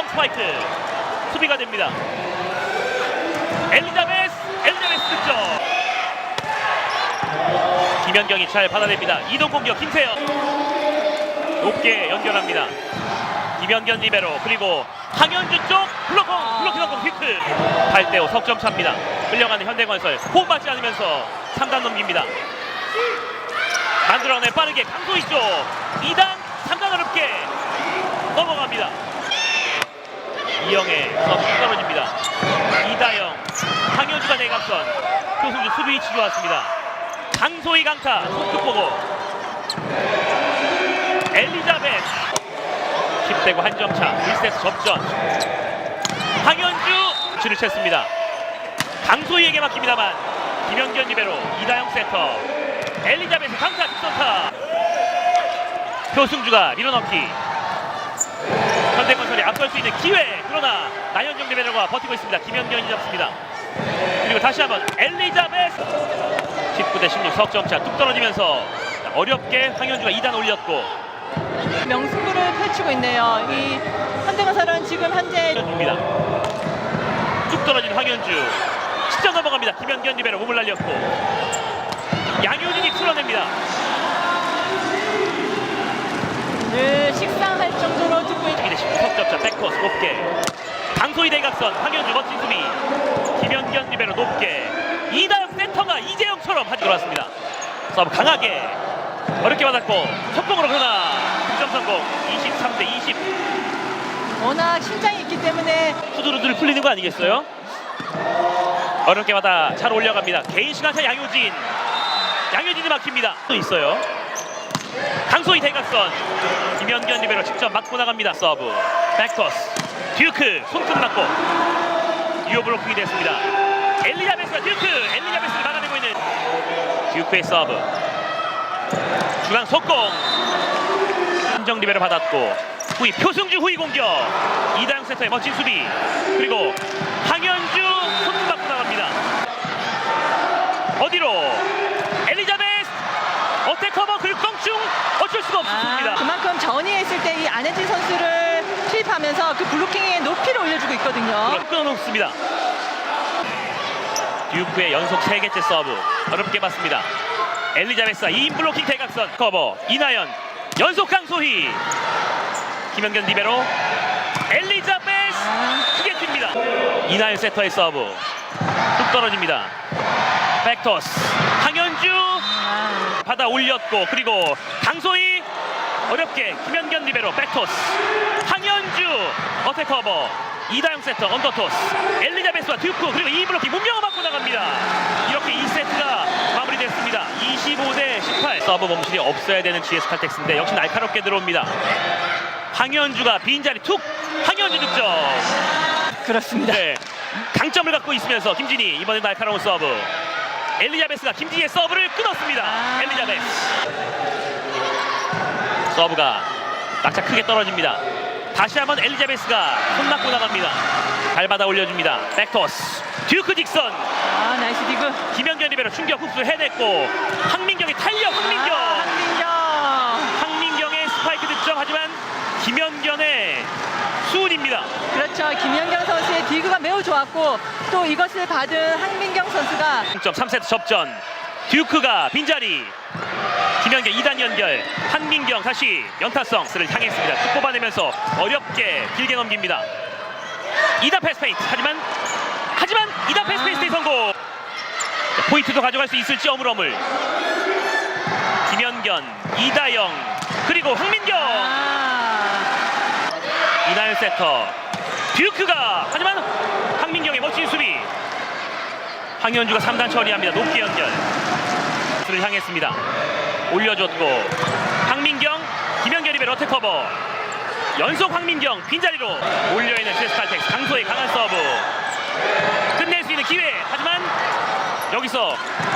이재영 스파이크 수비가 됩니다. 엘리자베스 엘리자베스 득점. 김현경이 잘 받아냅니다. 이동 공격 김세영 높게 연결합니다. 김현견 리베로 그리고 황현주 쪽 블록공 블록킹 성공 히트 8대5 석점 차입니다. 끌려가는 현대건설 호흡 맞지 않으면서 3단 넘깁니다. 만들어내 빠르게 강소희 쪽 2단 3단 어렵게 넘어갑니다. 이영의 서브 떨어집니다. 이다영 황현주가 내각선. 표승주 수비 위치 좋았습니다. 강소희 강타 손끝 보고. 엘리자베스. 10대고 한점차 1세트 접전. 황현주 줄을 챘습니다. 강소희에게 맡깁니다만 김현견 리베로 이다영 세터. 엘리자베스 강타 뒷선타. 표승주가 밀어넣기 현대건설이 앞설 수 있는 기회 그러나 나현정 리베로가 버티고 있습니다 김현견이 잡습니다 그리고 다시 한번 엘리자베스 19대 16 석점차 뚝 떨어지면서 어렵게 황현주가 2단 올렸고 명승부를 펼치고 있네요. 이 현대건설은 지금 현재 줍니다. 쭉 떨어진 황현주. 직접 넘어갑니다. 김현견 리베로 몸을 날렸고 양효진이 풀어냅니다. 늘 식상할 정도로 듣고 있 19석점차 백코스 높게 강소희 대각선 황현주 멋진 수비 김현견 리베로 높게 이다영 센터가 이재영처럼 하지 돌았습니다. 서브 강하게 어렵게 받았고 속공으로 그러나 득점 성공 23대 20 워낙 신장이 있기 때문에 후두루두루 풀리는 거 아니겠어요? 어렵게 받아 잘 올려갑니다. 개인 시간차 양효진. 양효진이 막힙니다. 또 있어요. 강소희 대각선. 김현견 리베로 직접 맞고 나갑니다. 서브. 백토스. 듀크 손끝 맞고. 유효 블로킹이 됐습니다. 엘리자베스가 듀크. 엘리자베스를 막아내고 있는 듀크의 서브. 중앙 속공. 한정 리베로 받았고 후위 표승주 후위 공격 이다영 센터의 멋진 수비 그리고 황현주 손 맞고 나갑니다 어디로 엘리자베스 어택 커버 그리고 껑충 어쩔 수가 아, 없습니다 그만큼 전위에 있을 때 이 안혜진 선수를 투입하면서 그 블로킹의 높이를 올려주고 있거든요. 끊어놓습니다. 듀크의 연속 세개째 서브. 어렵게 받습니다. 엘리자베스가 2인 블로킹 대각선 커버. 이나연 연속 강소희. 김현견 리베로. 엘리자베스! 아, 크게 튑니다. 이나연 세터의 서브. 뚝 떨어집니다. 백토스. 황현주. 아, 받아 올렸고 그리고 강소희 어렵게 김현견 리베로 백토스 황현주 어택 커버 이다영 세터 언더토스 엘리자베스와 듀크 그리고 이 블록이 문명을 맞고 나갑니다. 이렇게 2세트가 마무리됐습니다. 25대 18 서브 범실이 없어야 되는 GS 칼텍스인데 역시 날카롭게 들어옵니다. 황현주가 빈자리 툭 황현주 득점 그렇습니다. 네, 강점을 갖고 있으면서 김진희 이번에 날카로운 서브. 엘리자베스가 김진희의 서브를 끊었습니다. 아. 엘리자베스. 서브가 낙차 크게 떨어집니다. 다시 한번 엘리자베스가 손 맞고 나갑니다. 발 받아 올려줍니다. 백토스. 듀크 딕선. 아, 나이스 디그. 김현견 리베로 충격 흡수 해냈고 황민경의 탄력 황민경. 아, 황민경. 황민경의 스파이크 득점 하지만 김현견의 수운입니다. 그렇죠. 김연경 선수의 디그가 매우 좋았고 또 이것을 받은 황민경 선수가 0점 3세트 접전 듀크가 빈자리 김현경 2단 연결. 한민경 다시 연타성스를 향했습니다. 툭 뽑아내면서 어렵게 길게 넘깁니다. 2단 패스 페인트. 하지만 하지만 2단 패스 아. 페인트의 성공. 자, 포인트도 가져갈 수 있을지 어물어물. 김현견 이다영 그리고 황민경. 아, 이나연 세터. 듀크가 하지만 황민경의 멋진 수비. 황현주가 3단 처리합니다. 높게 연결. 를 향했습니다 올려줬고 황민경 김현결이 베러테 커버. 연속 황민경 빈자리로 올려있는 제스칼텍스 강소의 강한 서브. 끝낼 수 있는 기회. 하지만 여기서 황